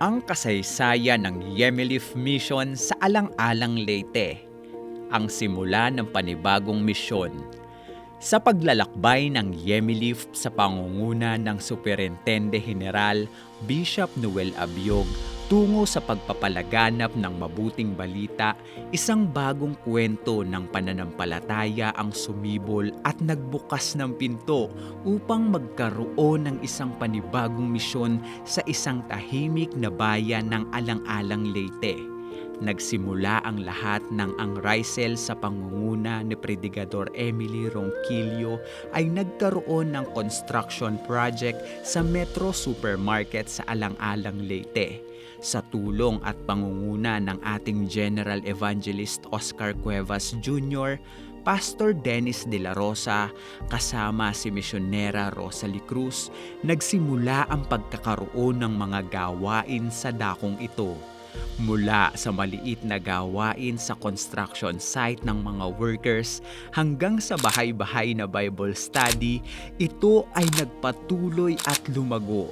ang kasaysayan ng Yemilif Mission sa Alang-Alang Leyte, ang simula ng panibagong misyon. Sa paglalakbay ng Yemilif sa pangunguna ng Superintende General Bishop Noel Abiog tungo sa pagpapalaganap ng mabuting balita, isang bagong kwento ng pananampalataya ang sumibol at nagbukas ng pinto upang magkaroon ng isang panibagong misyon sa isang tahimik na bayan ng Alang-Alang Leyte. Nagsimula ang lahat ng ang Rysel sa pangunguna ni Predigador Emily Ronquillo ay nagkaroon ng construction project sa Metro Supermarket sa Alang-Alang Leyte. Sa tulong at pangunguna ng ating General Evangelist Oscar Cuevas Jr., Pastor Dennis De La Rosa kasama si Misyonera Rosalie Cruz, nagsimula ang pagkakaroon ng mga gawain sa dakong ito. Mula sa maliit na gawain sa construction site ng mga workers hanggang sa bahay-bahay na Bible study, ito ay nagpatuloy at lumago.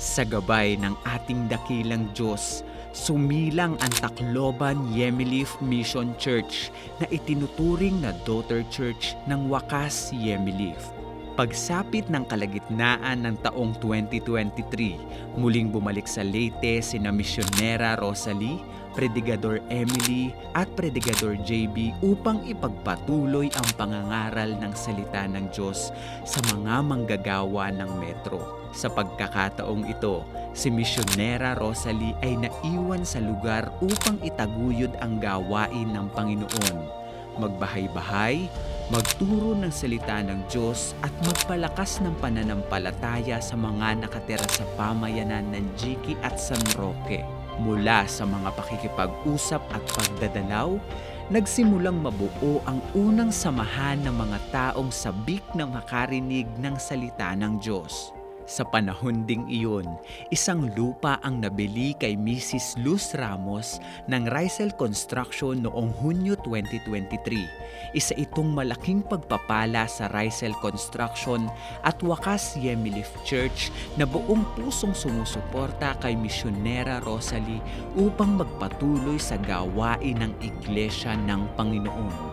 Sa gabay ng ating dakilang Diyos, sumilang ang Tacloban Yemilif Mission Church na itinuturing na daughter church ng Wakas Yemilif. Pagsapit ng kalagitnaan ng taong 2023, muling bumalik sa Leyte sina Misyonera Rosalie, Predigador Emily at Predigador JB upang ipagpatuloy ang pangangaral ng salita ng Diyos sa mga manggagawa ng metro. Sa pagkakataong ito, si Misyonera Rosalie ay naiwan sa lugar upang itaguyod ang gawain ng Panginoon magbahay-bahay, magturo ng salita ng Diyos at magpalakas ng pananampalataya sa mga nakatira sa pamayanan ng Jiki at San Roque. Mula sa mga pakikipag-usap at pagdadalaw, nagsimulang mabuo ang unang samahan ng mga taong sabik na makarinig ng salita ng Diyos. Sa panahon ding iyon, isang lupa ang nabili kay Mrs. Luz Ramos ng Rysel Construction noong Hunyo 2023. Isa itong malaking pagpapala sa Rysel Construction at Wakas Yemilif Church na buong pusong sumusuporta kay Misyonera Rosalie upang magpatuloy sa gawain ng Iglesia ng Panginoon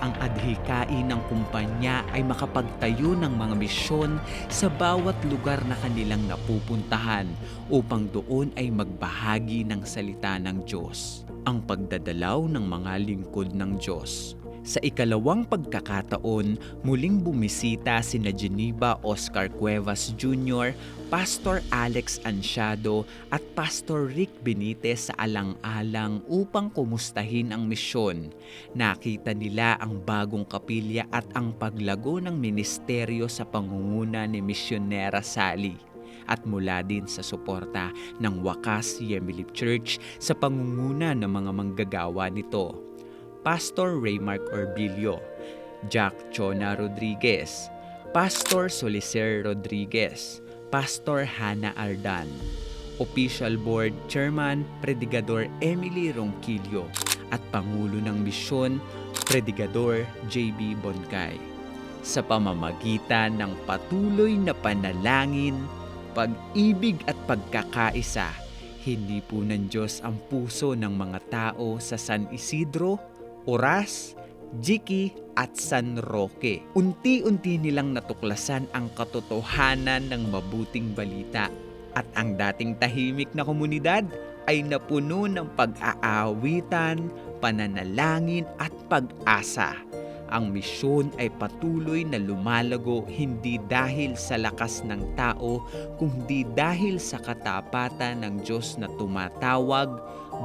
ang adhikain ng kumpanya ay makapagtayo ng mga misyon sa bawat lugar na kanilang napupuntahan upang doon ay magbahagi ng salita ng Diyos. Ang pagdadalaw ng mga lingkod ng Diyos. Sa ikalawang pagkakataon, muling bumisita sina Geneva Oscar Cuevas Jr., Pastor Alex Ansiado at Pastor Rick Benitez sa alang-alang upang kumustahin ang misyon. Nakita nila ang bagong kapilya at ang paglago ng ministeryo sa pangunguna ni Misyonera Sally at mula din sa suporta ng Wakas Yemilip Church sa pangunguna ng mga manggagawa nito. Pastor Raymark Orbilio, Jack Chona Rodriguez, Pastor Solicer Rodriguez, Pastor Hana Ardan, Official Board Chairman Predigador Emily Ronquillo at Pangulo ng Misyon Predigador JB Boncay. Sa pamamagitan ng patuloy na panalangin, pag-ibig at pagkakaisa, hindi po ng Diyos ang puso ng mga tao sa San Isidro, Oras, Jiki at San Roque. Unti-unti nilang natuklasan ang katotohanan ng mabuting balita at ang dating tahimik na komunidad ay napuno ng pag-aawitan, pananalangin at pag-asa. Ang misyon ay patuloy na lumalago hindi dahil sa lakas ng tao, kundi dahil sa katapatan ng Diyos na tumatawag,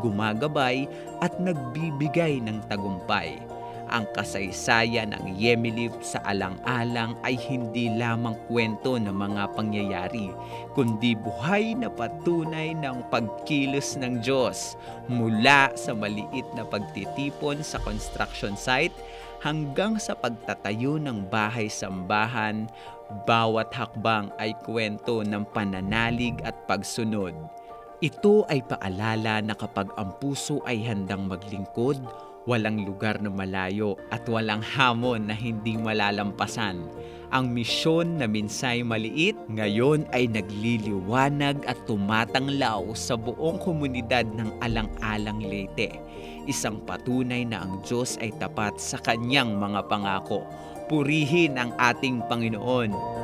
gumagabay at nagbibigay ng tagumpay. Ang kasaysayan ng Yemilip sa alang-alang ay hindi lamang kwento ng mga pangyayari, kundi buhay na patunay ng pagkilos ng Diyos mula sa maliit na pagtitipon sa construction site hanggang sa pagtatayo ng bahay-sambahan, bawat hakbang ay kwento ng pananalig at pagsunod. Ito ay paalala na kapag ang puso ay handang maglingkod, Walang lugar na malayo at walang hamon na hindi malalampasan. Ang misyon na minsay maliit ngayon ay nagliliwanag at tumatanglaw sa buong komunidad ng Alang-Alang Leyte. Isang patunay na ang Diyos ay tapat sa kanyang mga pangako. Purihin ang ating Panginoon.